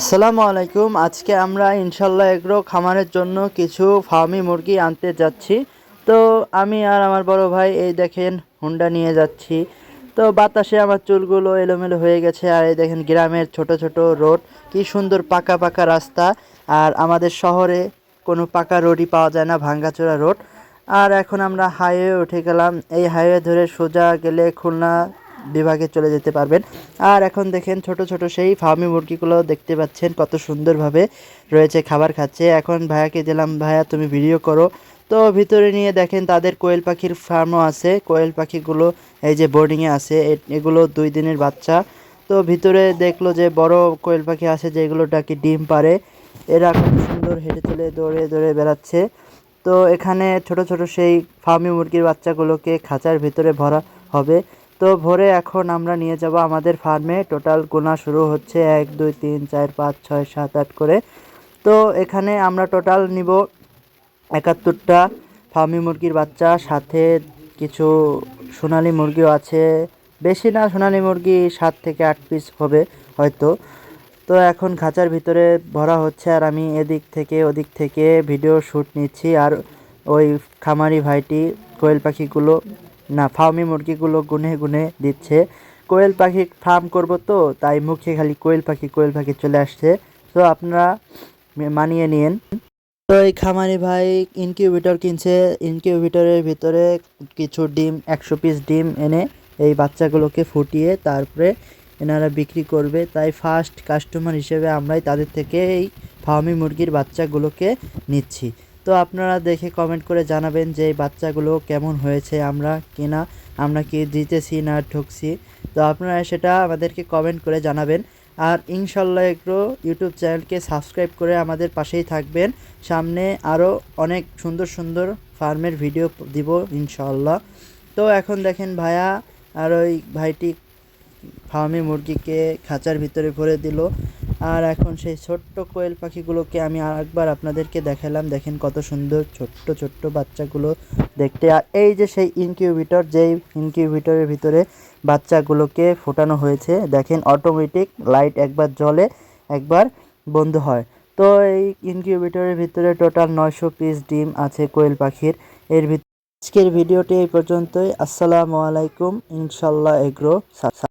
আসসালামু আলাইকুম। আজকে আমরা ইনশাল্লাহ এগ্রো খামারের জন্য কিছু ফার্মি মুরগি আনতে যাচ্ছি। তো আমি আর আমার বড় ভাই এই দেখেন হুন্ডা নিয়ে যাচ্ছি। তো বাতাসে আমার চুলগুলো এলোমেলো হয়ে গেছে আর এই দেখেন গ্রামের ছোট ছোট রোড। কি সুন্দর পাকা পাকা রাস্তা আর আমাদের শহরে কোনো পাকা রোডই পাওয়া যায় না, ভাঙ্গাচোরা রোড। আর এখন আমরা হাইওয়ে উঠে গেলাম। এই হাইওয়ে ধরে সোজা গেলে খুলনা বিভাগে চলে যেতে পারবেন। আর এখন দেখেন ছোট ছোট সেই ফার্মি মুরগিগুলো দেখতে পাচ্ছেন কত সুন্দরভাবে রয়েছে খাবার খাচ্ছে। এখন ভাইয়াকে দিলাম, ভাইয়া, তুমি ভিডিও করো। তো ভিতরে নিয়ে দেখেন তাদের কোয়েল পাখির ফার্মও আছে। কোয়েল পাখিগুলো এই যে বোর্ডিংয়ে আছে। এগুলো দুই দিনের বাচ্চা। তো ভিতরে দেখল যে বড় কোয়েল পাখি আছে যেগুলো ডাকি ডিম পারে এরা খুব সুন্দর হেঁটে চলে দৌড়ে দৌড়ে বেড়াচ্ছে। তো এখানে ছোট ছোট সেই ফার্মি মুরগির বাচ্চাগুলোকে খাঁচার ভিতরে ভরা হবে। তো ভোরে এখন আমরা নিয়ে যাব আমাদের ফার্মে। টোটাল গোনা শুরু হচ্ছে এক, দুই, তিন, চার, পাঁচ, ছয়, সাত, আট করে। তো এখানে আমরা টোটাল নিব একাত্তরটা ফার্মি মুরগির বাচ্চা, সাথে কিছু সোনালী মুরগিও আছে। বেশি না, সোনালী মুরগি সাত থেকে আট পিস হবে হয়তো। তো এখন খাঁচার ভিতরে ভরা হচ্ছে আর আমি এদিক থেকে ওদিক থেকে ভিডিও শ্যুট নিচ্ছি। আর ওই খামারি ভাইটি, কোয়েল পাখিগুলো না ফার্মি মুরগিগুলো গুনে গুনে দিচ্ছে। কোয়েল পাখি ফার্ম করব তো, তাই মুখে খালি কোয়েল পাখি কোয়েল পাখি চলে আসছে। তো আপনারা মানিয়ে নিন। তো এই খামারি ভাই ইনকিউবেটর কিনছে। ইনকিউবেটরের ভিতরে কিছু ডিম, একশো পিস ডিম এনে এই বাচ্চাগুলোকে ফুটিয়ে তারপরে এনারা বিক্রি করবে। তাই ফার্স্ট কাস্টমার হিসেবে আমরাই তাদের থেকে এই ফার্মি মুরগির বাচ্চাগুলোকে নিচ্ছি। তো আপনারা দেখে কমেন্ট করে জানাবেন যে এই বাচ্চাগুলো কেমন হয়েছে, আমরা কিনা, আমরা কি জিতেছি না ঠকছি। তো আপনারা সেটা আমাদেরকে কমেন্ট করে জানাবেন। আর ইনশাল্লাহ একটু ইউটিউব চ্যানেলকে সাবস্ক্রাইব করে আমাদের পাশেই থাকবেন। সামনে আরও অনেক সুন্দর সুন্দর ফার্মের ভিডিও দিব ইনশাল্লাহ। তো এখন দেখেন ভাইয়া আর ওই ভাইটি ফার্মে মুরগিকে খাঁচার ভিতরে ভরে দিল। আর এখন সেই ছোট্ট কোয়েল পাখিগুলোকে আমি আরেকবার আপনাদেরকে দেখালাম। দেখেন কত সুন্দর ছোট্ট ছোট্ট বাচ্চাগুলো দেখতে। আর এই যে সেই ইনকিউবেটর, যেই ইনকিউবেটরের ভিতরে বাচ্চাগুলোকে ফোটানো হয়েছে, দেখেন অটোমেটিক লাইট একবার জ্বলে একবার বন্ধ হয়। তো এই ইনকিউবেটরের ভিতরে টোটাল নয়শো পিস ডিম আছে কোয়েল পাখির। এর ভিতরে আজকের ভিডিওটি এই পর্যন্তই। আসসালামু আলাইকুম। ইনশাল্লাহ এগ্রো